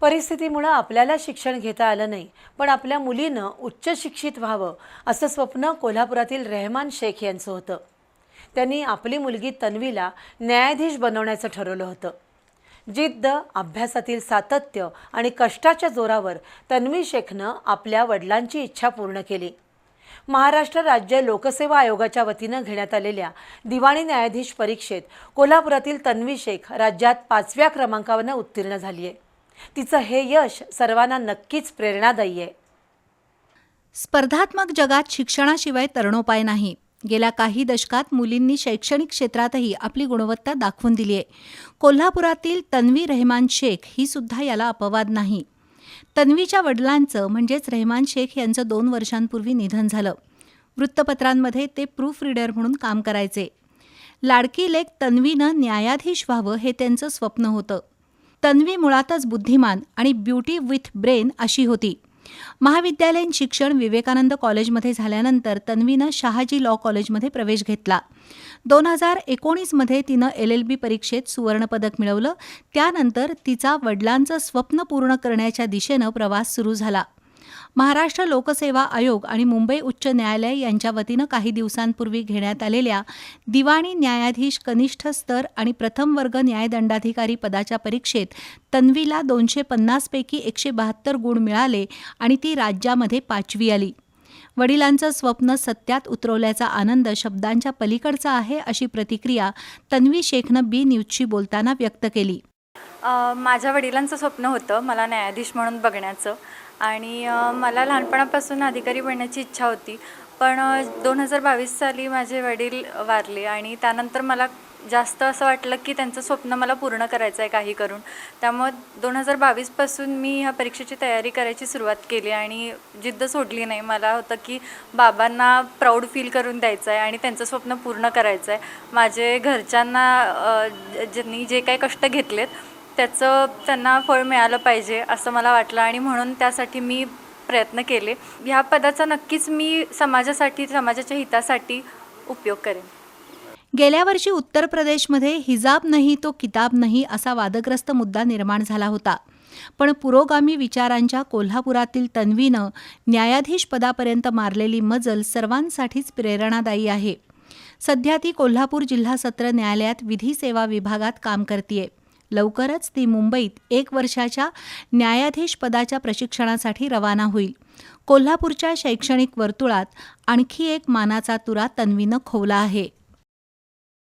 परिस्थितीमुळं आपल्याला शिक्षण घेता आलं नाही पण आपल्या मुलीनं उच्च शिक्षित व्हावं असं स्वप्न कोल्हापुरातील रेहमान शेख यांचं होतं. त्यांनी आपली मुलगी तन्वीला न्यायाधीश बनवण्याचं ठरवलं होतं. जिद्द अभ्यासातील सातत्य आणि कष्टाच्या जोरावर तन्वी शेखनं आपल्या वडिलांची इच्छा पूर्ण केली. महाराष्ट्र राज्य लोकसेवा आयोगाच्या वतीनं घेण्यात आलेल्या दिवाणी न्यायाधीश परीक्षेत कोल्हापुरातील तन्वी शेख राज्यात पाचव्या क्रमांकावरनं उत्तीर्ण झाली आहे तिचं हे यश सर्वांना नक्कीच प्रेरणादायी आहे. स्पर्धात्मक जगात शिक्षणाशिवाय तरणोपाय नाही. गेल्या काही दशकात मुलींनी शैक्षणिक क्षेत्रातही आपली गुणवत्ता दाखवून दिली आहे. कोल्हापुरातील तन्वी रेहमान शेख ही सुद्धा याला अपवाद नाही. तन्वीच्या वडिलांचं म्हणजेच रेहमान शेख यांचं दोन वर्षांपूर्वी निधन झालं. वृत्तपत्रांमध्ये ते प्रूफ रिडर म्हणून काम करायचे. लाडकी लेख तन्वीनं न्यायाधीश व्हावं हे त्यांचं स्वप्न होतं. तन्वी मुळातच बुद्धिमान आणि ब्युटी विथ ब्रेन अशी होती. महाविद्यालयीन शिक्षण विवेकानंद कॉलेजमध्ये झाल्यानंतर तन्वीनं शहाजी लॉ कॉलेजमध्ये प्रवेश घेतला. दोन हजार एकोणीसमध्ये तिनं एल एल बी परीक्षेत सुवर्णपदक मिळवलं. त्यानंतर तिचा वडिलांचं स्वप्न पूर्ण करण्याच्या दिशेनं प्रवास सुरू झाला. महाराष्ट्र लोकसेवा आयोग आणि मुंबई उच्च न्यायालय यांच्या वतीनं काही दिवसांपूर्वी घेण्यात आलेल्या दिवाणी न्यायाधीश कनिष्ठ स्तर आणि प्रथम वर्ग न्यायदंडाधिकारी पदाच्या परीक्षेत तन्वीला दोनशे पन्नासपैकी एकशे बहात्तर गुण मिळाले आणि ती राज्यामध्ये पाचवी आली. वडिलांचं स्वप्न सत्यात उतरवल्याचा आनंद शब्दांच्या पलीकडचा आहे अशी प्रतिक्रिया तन्वी शेखनं बी न्यूजशी बोलताना व्यक्त केली. माझ्या वडिलांचं स्वप्न होतं मला न्यायाधीश म्हणून बघण्याचं. आणि मला लहानपणापासून अधिकारी बनण्याची इच्छा होती. पण दोन हजार बावीस साली माझे वडील वारले आणि त्यानंतर मला जास्त असं वाटलं की त्यांचं स्वप्न मला पूर्ण करायचं आहे काही करून. त्यामुळं दोन हजार बावीसपासून मी ह्या परीक्षेची तयारी करायची सुरुवात केली आणि जिद्द सोडली नाही. मला होतं की बाबांना प्राऊड फील करून द्यायचं आहे आणि त्यांचं स्वप्न पूर्ण करायचं आहे माझे घरच्यांना ज- ज्यांनी जे काही कष्ट घेतलेत त्याचं त्यांना फळ मिळालं पाहिजे असं मला वाटलं आणि म्हणून त्यासाठी मी प्रयत्न केले. ह्या पदाचा नक्कीच मी समाजासाठी समाजाच्या हितासाठी उपयोग करेन. गेल्या वर्षी उत्तर प्रदेशमध्ये हिजाब नाही तो किताब नाही असा वादग्रस्त मुद्दा निर्माण झाला होता. पण पुरोगामी विचारांच्या कोल्हापुरातील तन्वीनं न्यायाधीश पदापर्यंत मारलेली मजल सर्वांसाठीच प्रेरणादायी आहे. सध्या ती कोल्हापूर जिल्हा सत्र न्यायालयात विधी सेवा विभागात काम करतीये. लवकरच ती मुंबईत एक वर्षाच्या न्यायाधीश पदाच्या प्रशिक्षणासाठी रवाना होईल. कोल्हापूरच्या शैक्षणिक वर्तुळात आणखी एक मानाचा तुरा तन्वीनं खोवला आहे.